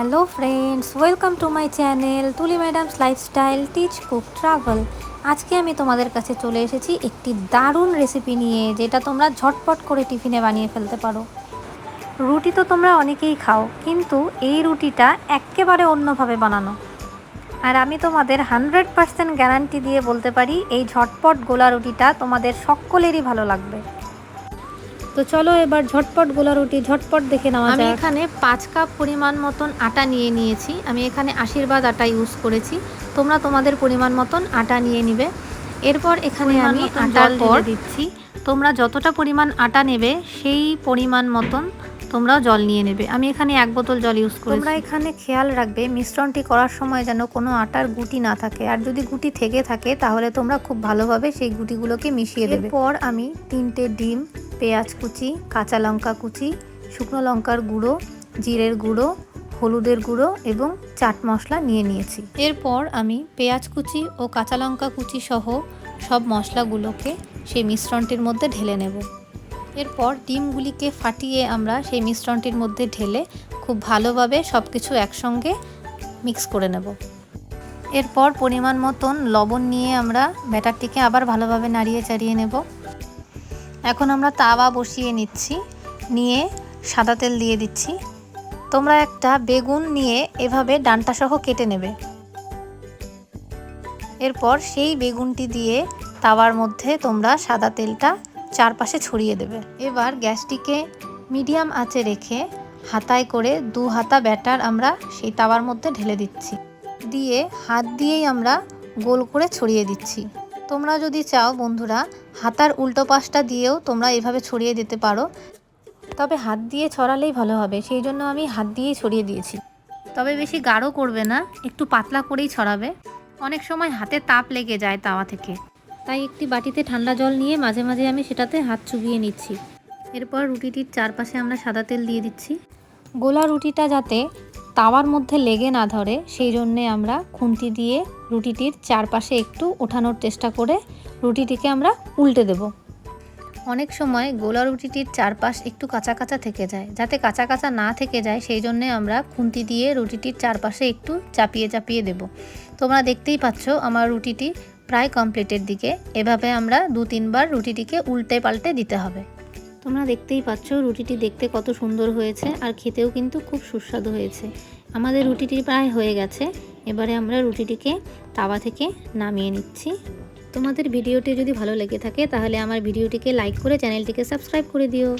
Hello friends welcome to my channel Tuli madam's lifestyle teach cook travel আজকে আমি তোমাদের কাছে চলে এসেছি একটি দারুণ রেসিপি নিয়ে, যেটা তোমরা ঝটপট করে টিফিনে বানিয়ে ফেলতে পারো। রুটি তো তোমরা অনেকেই খাও, কিন্তু এই রুটিটা একেবারে অন্যভাবে বানানো। আর আমি তোমাদের হান্ড্রেড পার্সেন্ট গ্যারান্টি দিয়ে বলতে পারি, এই ঝটপট গোলা রুটিটা তোমাদের সকলেরই ভালো লাগবে। তো চলো এবার ঝটপট গোলা রুটি ঝটপট দেখে নেওয়া আমি এখানে পাঁচ কাপ পরিমাণ মতন আটা নিয়ে নিয়েছি। আমি এখানে আশীর্বাদ আটা ইউজ করেছি। তোমরা তোমাদের পরিমাণ মতন আটা নিয়ে নিবে। এরপর এখানে আমি আটার পর দিচ্ছি। তোমরা যতটা পরিমাণ আটা নেবে সেই পরিমাণ মতন তোমরাও জল নিয়ে নেবে। আমি এখানে এক বোতল জল ইউজ করি তোমরা এখানে খেয়াল রাখবে মিশ্রণটি করার সময় যেন কোনো আটার গুটি না থাকে। আর যদি গুটি থেকে থাকে তাহলে তোমরা খুব ভালোভাবে সেই গুটিগুলোকে মিশিয়ে দেবে। পর আমি তিনটে ডিম পেঁয়াজ কুচি, কাঁচা লঙ্কা কুচি, শুকনো লঙ্কার গুঁড়ো, জিরের গুঁড়ো, হলুদের গুঁড়ো এবং চাট মশলা নিয়ে নিয়েছি। এরপর আমি পেঁয়াজ কুচি ও কাঁচা লঙ্কা কুচি সহ সব মশলাগুলোকে সেই মিশ্রণটির মধ্যে ঢেলে নেব। এরপর ডিমগুলিকে ফাটিয়ে আমরা সেই মিশ্রণটির মধ্যে ঢেলে খুব ভালোভাবে সব কিছু একসঙ্গে মিক্স করে নেব। এরপর পরিমাণ মতন লবণ নিয়ে আমরা ব্যাটারটিকে আবার ভালোভাবে নাড়িয়ে চাড়িয়ে নেব। এখন আমরা তাওয়া বসিয়ে নিচ্ছি, নিয়ে সাদা তেল দিয়ে দিচ্ছি। তোমরা একটা বেগুন নিয়ে এভাবে ডান্টাসহ কেটে নেবে। এরপর সেই বেগুনটি দিয়ে তাওয়ার মধ্যে তোমরা সাদা তেলটা চারপাশে ছড়িয়ে দেবে। এবার গ্যাসটিকে মিডিয়াম আঁচে রেখে হাতায় করে দু হাতা ব্যাটার আমরা সেই তাওয়ার মধ্যে ঢেলে দিচ্ছি। দিয়ে হাত দিয়েই আমরা গোল করে ছড়িয়ে দিচ্ছি। তোমরা যদি চাও বন্ধুরা, হাতার উল্টো পাশটা দিয়েও তোমরা এভাবে ছড়িয়ে দিতে পারো। তবে হাত দিয়ে ছড়ালেই ভালো হবে, সেই জন্য আমি হাত দিয়েই ছড়িয়ে দিয়েছি। তবে বেশি গাঢ় করবে না, একটু পাতলা করেই ছড়াবে। অনেক সময় হাতে তাপ লেগে যায় তাওয়া থেকে। তাই একটি বাটিতে ঠান্ডা জল নিয়ে মাঝে মাঝে আমি সেটাতে হাত চুবিয়ে নিচ্ছি। এরপর রুটিটির চারপাশে আমরা সাদা তেল দিয়ে দিচ্ছি। গোলা রুটিটা যাতে তাওয়ার মধ্যে লেগে না ধরে সেই জন্যে আমরা খুন্তি দিয়ে রুটিটির চারপাশে একটু ওঠানোর চেষ্টা করে রুটিটিকে আমরা উল্টে দেব। অনেক সময় গোলা রুটিটির চারপাশ একটু কাঁচা কাঁচা থেকে যায়। যাতে কাঁচা কাঁচা না থেকে যায় সেই জন্যে আমরা খুন্তি দিয়ে রুটিটির চারপাশে একটু চাপিয়ে চাপিয়ে দেব। তোমরা দেখতেই পাচ্ছ আমার রুটিটি প্রায় কমপ্লিটের দিকে। এভাবে আমরা দু তিনবার রুটিটিকে উল্টে পাল্টে দিতে হবে। তোমরা দেখতেই পাচ্ছ রুটিটি দেখতে কত সুন্দর হয়েছে আর খেতেও কিন্তু খুব সুস্বাদু হয়েছে। আমাদের রুটিটি প্রায় হয়ে গেছে। এবারে আমরা রুটিটিকে তাওয়া থেকে নামিয়ে নিচ্ছি। তোমাদের ভিডিওটি যদি ভালো লেগে থাকে তাহলে আমার ভিডিওটিকে লাইক করে চ্যানেলটিকে সাবস্ক্রাইব করে দিও।